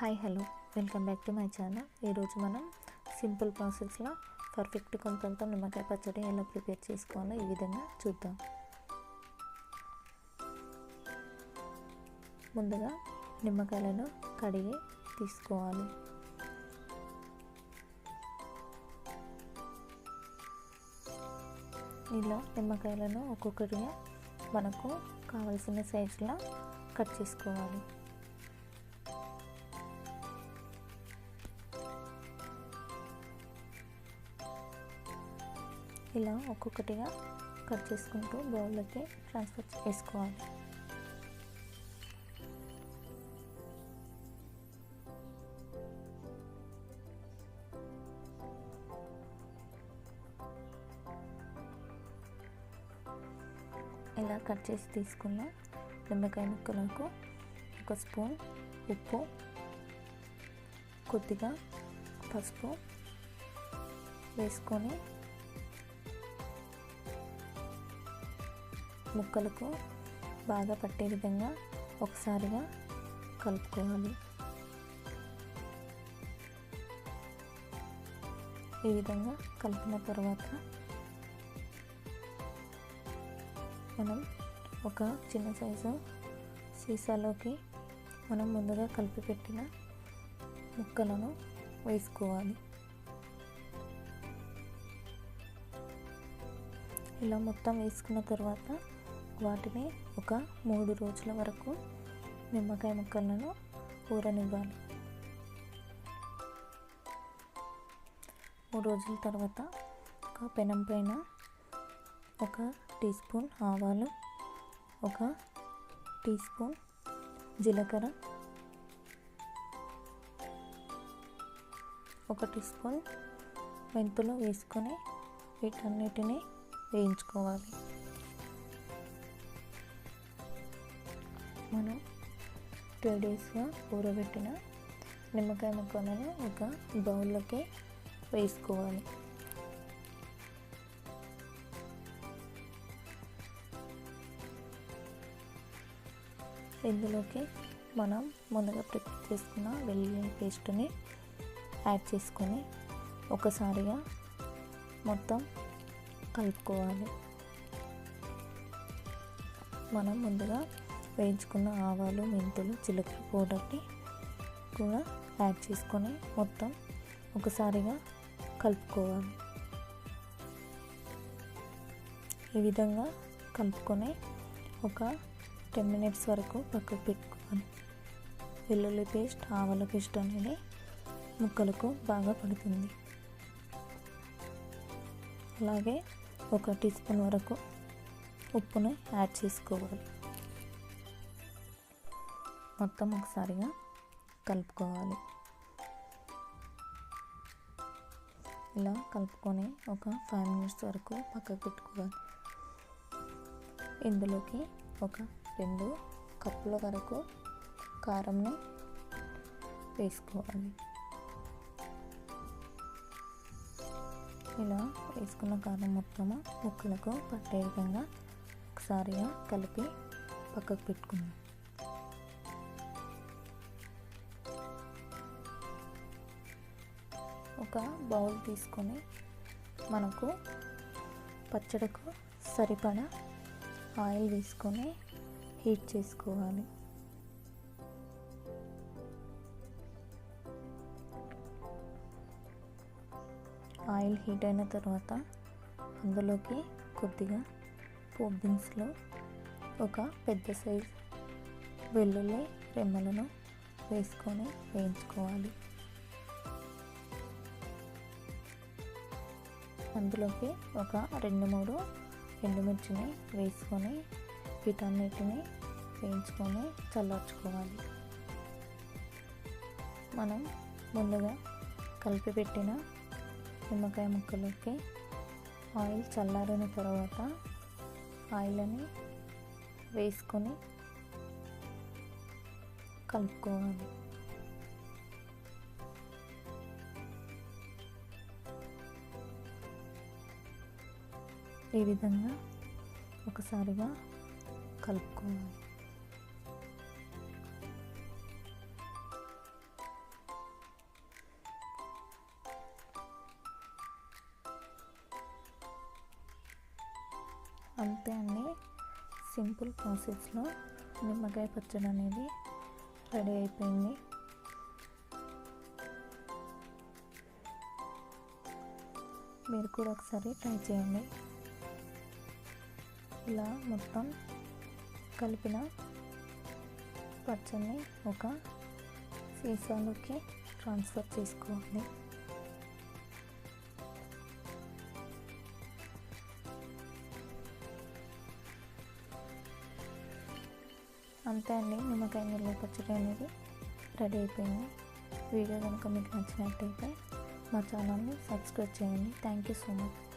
Hi hello. Welcome back to my channel. ఈరోజు మనం simple ప్రాసెస్లో పర్ఫెక్ట్ కొలతలతో నిమ్మకాయ పచ్చడి ఎలా ప్రిపేర్ చేసుకోవాలో ఈ విధంగా చూద్దాం. ముందుగా నిమ్మకాయలను కడిగి తీసుకోవాలి. ఇలా నిమ్మకాయలను ఒక్కొక్కటిగా మనకు కావలసిన సైజులో కట్ చేసుకోవాలి. ఇలా ఒక్కొక్కటిగా కట్ చేసుకుంటూ బౌల్లోకి ట్రాన్స్ఫర్ చేసుకోవాలి. ఇలా కట్ చేసి తీసుకున్న నిమ్మకాయ ముక్కలకు ఒక స్పూన్ ఉప్పు కొద్దిగా పసుపు వేసుకొని ముక్కలకు బాగా పట్టే విధంగా ఒకసారిగా కలుపుకోవాలి. ఈ విధంగా కలిపిన తర్వాత మనం ఒక చిన్న సైజు సీసాలోకి మనం ముందుగా కలిపి పెట్టిన ముక్కలను వేసుకోవాలి. ఇలా మొత్తం వేసుకున్న తర్వాత వాటిని ఒక మూడు రోజుల వరకు నిమ్మకాయ ముక్కలను ఊరనివ్వాలి. మూడు రోజుల తర్వాత ఒక పెనం పైన ఒక టీ స్పూన్ ఆవాలు ఒక టీ స్పూన్ జీలకర్ర ఒక టీ స్పూన్ మెంతులు వేసుకొని వీటన్నిటిని వేయించుకోవాలి. టూ డేస్గా ఊరబెట్టిన నిమ్మకాయ ముక్కలను ఒక బౌల్లోకి వేసుకోవాలి. ఇందులోకి మనం ముందుగా ప్రిపేర్ చేసుకున్న వెల్లుల్లి పేస్ట్ని యాడ్ చేసుకొని ఒకసారిగా మొత్తం కలుపుకోవాలి. మనం ముందుగా వేయించుకున్న ఆవాలు మెంతులు జీలకర్ర పౌడర్ని కూడా యాడ్ చేసుకొని మొత్తం ఒకసారిగా కలుపుకోవాలి. ఈ విధంగా కలుపుకొని ఒక టెన్ మినిట్స్ వరకు పక్కకు పెట్టుకోవాలి. వెల్లుల్లి పేస్ట్ ఆవాల పేస్ట్ అనేది ముక్కలకు బాగా పడుతుంది. అలాగే ఒక టీ స్పూన్ వరకు ఉప్పుని యాడ్ చేసుకోవాలి. మొత్తం ఒకసారిగా కలుపుకోవాలి. ఇలా కలుపుకొని ఒక ఫైవ్ మినిట్స్ వరకు పక్కకు పెట్టుకోవాలి. ఇందులోకి ఒక రెండు కప్పుల వరకు కారంని వేసుకోవాలి. ఇలా వేసుకున్న కారం మొత్తము ముక్కలకు పట్టే విధంగా ఒకసారిగా కలిపి పక్కకు పెట్టుకుందాం. ఒక బౌల్ తీసుకొని మనకు పచ్చడికు సరిపడా ఆయిల్ వేసుకొని హీట్ చేసుకోవాలి. ఆయిల్ హీట్ అయిన తర్వాత అందులోకి కొద్దిగా పోప్ ఒక పెద్ద సైజ్ వెల్లుల్లి రెమ్మలను వేసుకొని వేయించుకోవాలి. అందులోకి ఒక రెండు మూడు ఎండుమిర్చిని వేసుకొని వీటన్నిటిని వేయించుకొని చల్లార్చుకోవాలి. మనం ముందుగా కలిపి పెట్టిన నిమ్మకాయ ముక్కలకి ఆయిల్ చల్లారిన తర్వాత ఆయిల్ని వేసుకొని కలుపుకోవాలి. ఈ విధంగా ఒకసారిగా కలుపుకోవాలి? అంతే అండి. సింపుల్ ప్రాసెస్లో నిమ్మకాయ పచ్చడి అనేది రెడీ అయిపోయింది. మీరు కూడా ఒకసారి ట్రై చేయండి. ఇలా మొత్తం కలిపిన పచ్చని ఒక సీసాలోకి ట్రాన్స్ఫర్ చేసుకోవాలి. అంతే అండి నిమ్మకాయ నీళ్ళ పచ్చడి అనేది రెడీ అయిపోయింది. వీడియో కనుక మీకు నచ్చినట్టయితే మా ఛానల్ని సబ్స్క్రైబ్ చేయండి. Thank you so much.